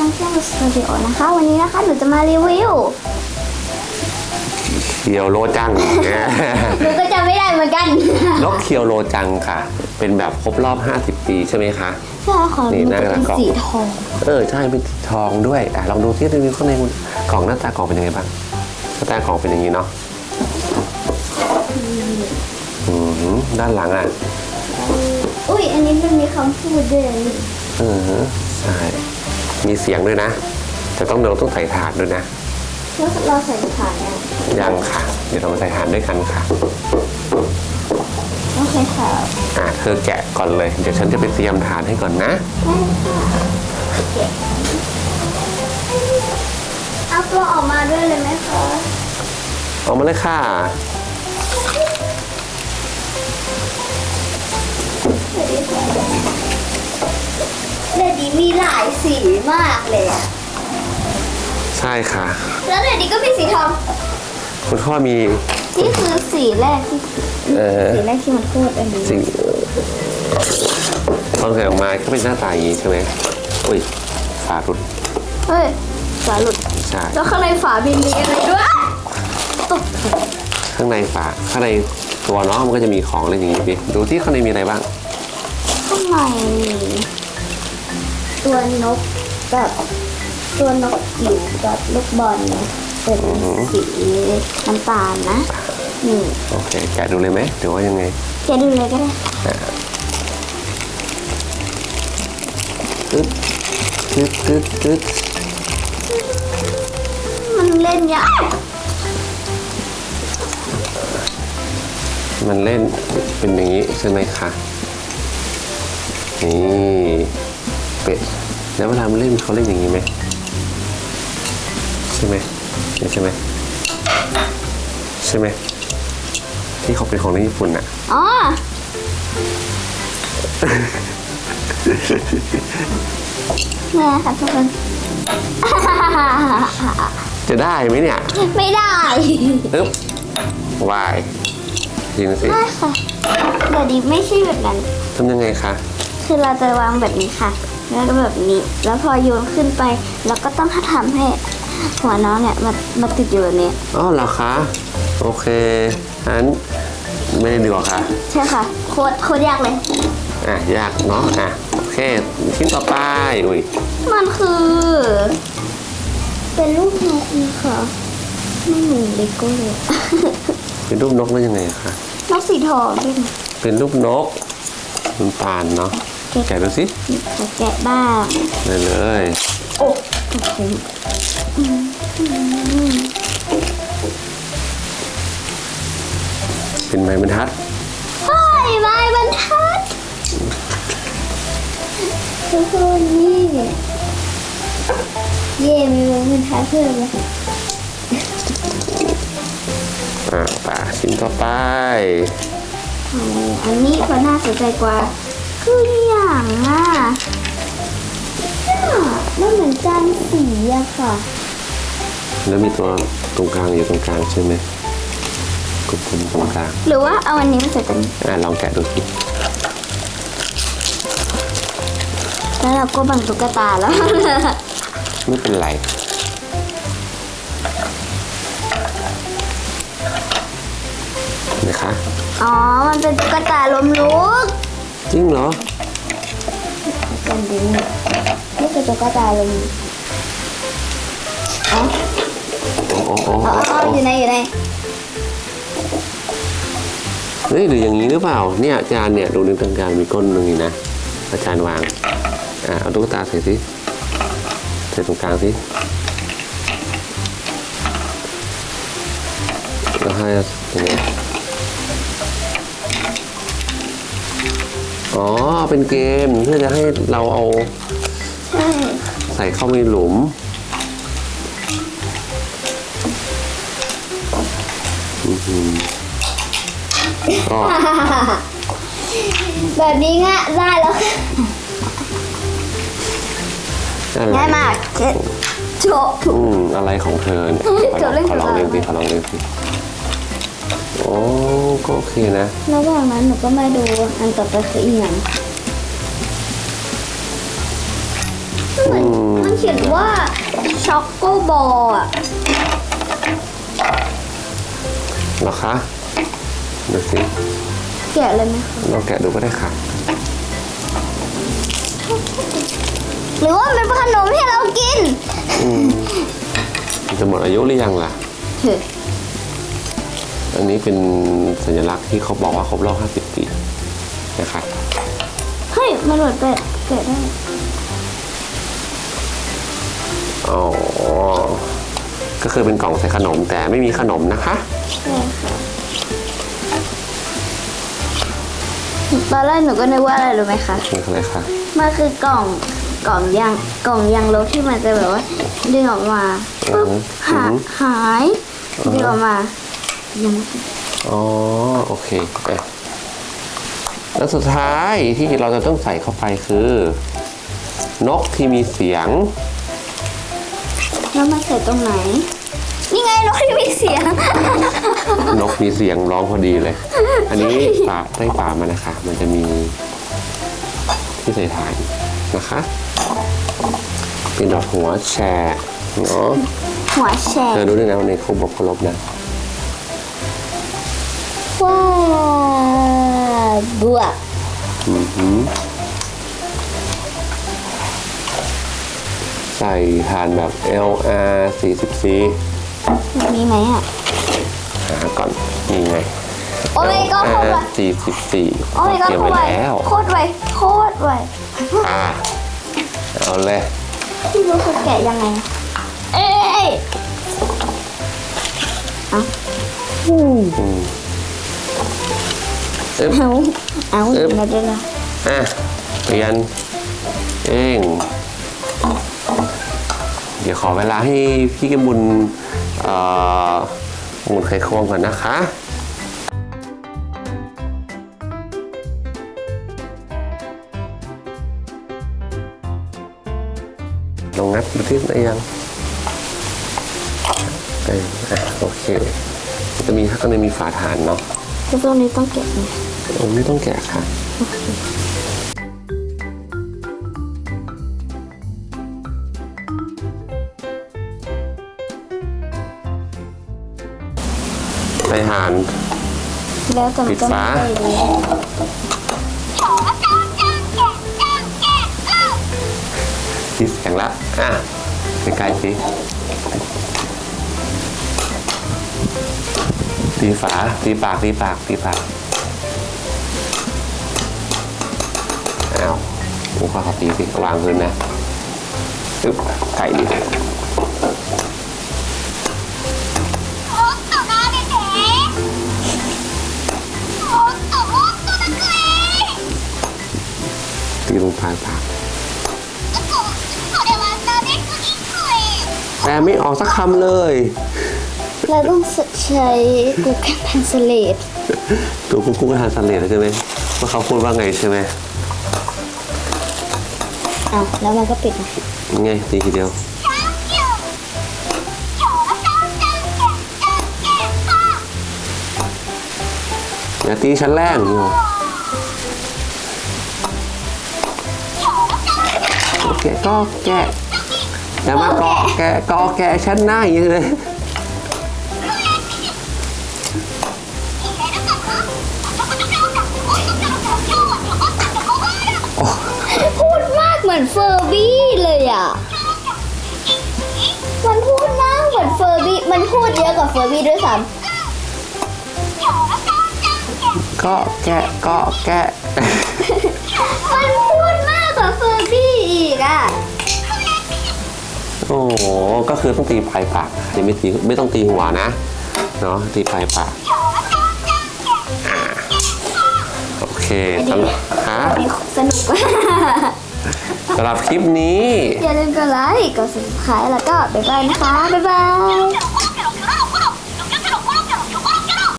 ค่ะพบกับช่างแก้วสตูดิโอนะคะ วันนี้นะคะหนูจะมารีวิวเคียวโรจัง หนูก็จะไม่ได้เหมือนกันนกเคียวโรจังค่ะ เป็นแบบครบรอบ 50 ปีใช่ไหมคะ ใช่ค่ะนี่มันหน้าจะเป็นกล่อง สีทองเออใช่เป็นสีทองด้วยอะลองดูที่รีวิวข้างในกล่องหน้าตากล่องเป็นยังไงบ้างหน้าตากล่องเป็นอย่างนี้เนาะอืมด้านหลังอะอุ้ยอันนี้มันมีคำพูดด้วยนะนี่เออใช่ มีเสียงด้วยนะ แต่ต้องเราต้องใส่ถาดด้วยนะแล้วเราใส่ถ่านยังยังค่ะ เดี๋ยวเรามาใส่ถาดด้วยกันค่ะโอเคค่ะอะเธอแกะก่อนเลย เดี๋ยวฉันจะไปเตรียมถาดให้ก่อนนะได้ค่ะเก็บเอาตัวออกมาด้วยเลยไหมคะออกมาเลยค่ะ มีหลายสีมากเลยอะใช่ค่ะ แล้วเดดดีก็มีสีทอง คุณพ่อมีนี่คือสีแรกที่เออสีแรกที่มันพูดอันนี้สิ่งตอนใส่ออกมาก็เป็นหน้าตาอย่างนี้ใช่ไหมอุ้ยฝารุดเฮ้ยฝาหลุด ใช่แล้วข้างในฝาบินมีอะไรด้วยตกข้างในฝาข้างในตัวเนาะมันก็จะมีของอะไรอย่างนี้ดิดูที่ข้างในมีอะไรบ้าง ข้างในมี ตัวนกกับตัวนกจิ๋วกับลูกบอลเนี่ยเป็นสีน้ำตาลนะนี่โอเคแกะดูเลยไหมหรือว่ายังไงแกดูเลยก็ได้ตึ๊ดตึ๊ดตึ๊ดตึ๊ดมันเล่นยากมันเล่นเป็นอย่างนี้ใช่ไหมคะนี่ เป็ดแล้วเวลามันเล่นเขาเล่นอย่างนี้ไหมใช่ไหมนี่ใช่ไหมใช่ไหมที่เขาเป็นของในญี่ปุ่นอะอ๋อเนี่ยค่ะทุกคน จะได้ไหมเนี่ย ไม่ได้ปึ๊บวายยิงสิได้ค่ะเดี๋ยวดีไม่ใช่แบบนั้นทำยังไงคะ คือเราจะวางแบบนี้ค่ะ แล้วก็แบบนี้ แล้วพอโยนขึ้นไปเราก็ต้องทำให้หัวน้องเนี่ยมามาติดอยู่แบบนี้อ๋อเหรอคะโอเคงั้นไม่ได้ดีกว่าค่ะ ใช่ค่ะโคตรโคตรยากเลย อะยากเนาะอะโอเคชิ้นต่อไปอุ้ยมันคือ เป็นรูปนกนะคะไม่เหมือนเลโก้เลยเป็นรูปนกแล้วยังไงคะนกสีทองด้วยนะเป็นรูปนกน้ำตาลเนาะ แกะดูสิจะแกะบ้างเลยเลย โอ้โอเคเป็นไม้บรรทัดเฮ้ยไม้บรรทัดทุกคนนี่เย่มีไม้บรรทัดเพิ่มเลยอะป่าชิ้นต่อไปอ๋ออันนี้ก็น่าสนใจกว่าคือ อย่างอะเนี่ยมันเหมือนจานสีอะค่ะ แล้วมีตัวตรงกลางอยู่ตรงกลางใช่ไหมกลมๆตรงกลาง หรือว่าเอาอันนี้มาใส่กันอะลองแกะดูสิแล้วเราก็บังตุ๊กตาแล้ว ไม่เป็นไรนะคะ อ๋อ มันเป็นตุ๊กตาลมลุก จริงเหรอกัน ดินี่นี่คือตุ๊กตาลมอ๋อโอ้โอ้โอ้อ๋ออ๋ออยู่ในอยู่ในเฮ้ยหรืออย่างนี้หรือเปล่า เนี่ยอาจารย์เนี่ยดูในตรงกลางมีก้นตรงนี้นะ อาจารย์วาง อะเอาตุ๊กตาใส่สิใส่ตรงกลางสิแล้วให้ยังไง อ๋อ เป็นเกมเพื่อจะให้เราเอาใช่ใส่เข้าในหลุมอื้อหือก็แบบนี้ง่ายได้แล้วค่ะอะไรง่ายมากเช็ดโชว์อืมอะไรของเธอเนี่ยเดี๋ยวเล่นขอลองกับเล่นสิเราขอลองเล่นสิโอ้ ก็โอเคนะ ระหว่างนั้นหนูก็มาดูอันต่อไปคืออีกอย่างเหมือนว่าช็อกโกบอลอะเหรอคะดูสิแกะเลยไหมคะลองแกะดูก็ได้ค่ะ หรือว่ามันเป็นขนมที่เรากิน อืมมันจะหมดอายุหรือยังล่ะเฮ้ย อันนี้เป็นสัญลักษณ์ที่เขาบอกว่าครบรอบ 50 ปีนะคะเฮ้ยมันเหมือนเป็ดแกะได้อ๋อก็คือเป็นกล่องใส่ขนมแต่ไม่มีขนมนะคะใช่ค่ะตอนแรกหนูก็นึกว่าอะไรรู้ไหมคะนี่คืออะไรคะมันคือกล่องกล่องยางกล่องยางลบที่มันจะแบบว่าดึงออกมาปุ๊บหาหายดึงออกมา ยังไม่อ๋อโอเคอะแล้วสุดท้ายที่เราจะต้องใส่เข้าไปคือ นกที่มีเสียง แล้วมาใส่ตรงไหน นี่ไงนกที่มีเสียง นกมีเสียงร้องพอดีเลย อันนี้ฝาใต้ฝามันนะคะ มันจะมีที่ใส่ถ่านนะคะ เป็นดอกหัวแชร์เนาะหัวแฉกเธอรู้ด้วยนะว่าในครบบวกเคารพนะ ว้าวบวกอือหือใส่ถ่านแบบ LR 44มีไหมอะ หาก่อน นี่ไง โอ้ยก็โคตรไว44โอ้ยก็เตรียมโคตรไว้ไวแล้วโคตรไวโคตรไวอ่าเอาเลยพี่รู้สึกแกะยังไง เอ้ยเอาอืม อึ๊บ เอาเอาเอิบมาด้วยนะอะเปลี่ยนเองเดี๋ยวขอเวลาให้พี่กมบุญเอ่อหมุนไขควงก่อนนะคะ ลองงัดดูที่ได้ยังเอออะโอเคมันจะมีข้างในมีฝาฐานเนาะคือตรงนี้ต้องเก็บไหม โอ้ไม่ต้องแกะค่ะ ไปหารแล้วแต่มันก็ปิดฝา ไม่ได้เลยที่เสียงละ อะใกล้ๆสิตีฝาตีปากตีปากตีปาก อ้าวผมขอเขาตีสิวางพื้นนะอึ๊บไก่ดิตีลงปลายปากแต่ไม่ออกสักคำเลย เราต้องใช้ Google Translate ตัวคุณครูก็ทานสันเลดแล้วใช่ไหมว่าเขาพูดว่าไงใช่ไหม อ้าแล้วมันก็ปิดนะไงตีทีเดียวอย่าตีชั้นแรกนี่หรอโอก็แกะอย่ามาเกาะแกะเกาะแกะชั้นหน้าอย่างนี้เลย มากเหมือนเฟอร์บี้เลยอะ มันพูดมากเหมือนเฟอร์บี้ มันพูดเยอะกว่าเฟอร์บี้ด้วยซ้ก็แกะก็แกะำ มันพูดมากกว่าเฟอร์บี้อีกอะ โอ้โห ก็คือต้องตีปลายปากยังไม่ตีไม่ต้องตีหัวนะ เนาะตีปลายปากอ่าโอเคสำหรับฮะมีสนุก สำหรับคลิปนี้ อย่าลืมกดไลค์ กด subscribe แล้วก็บ๊ายบายนะคะ บ๊ายบาย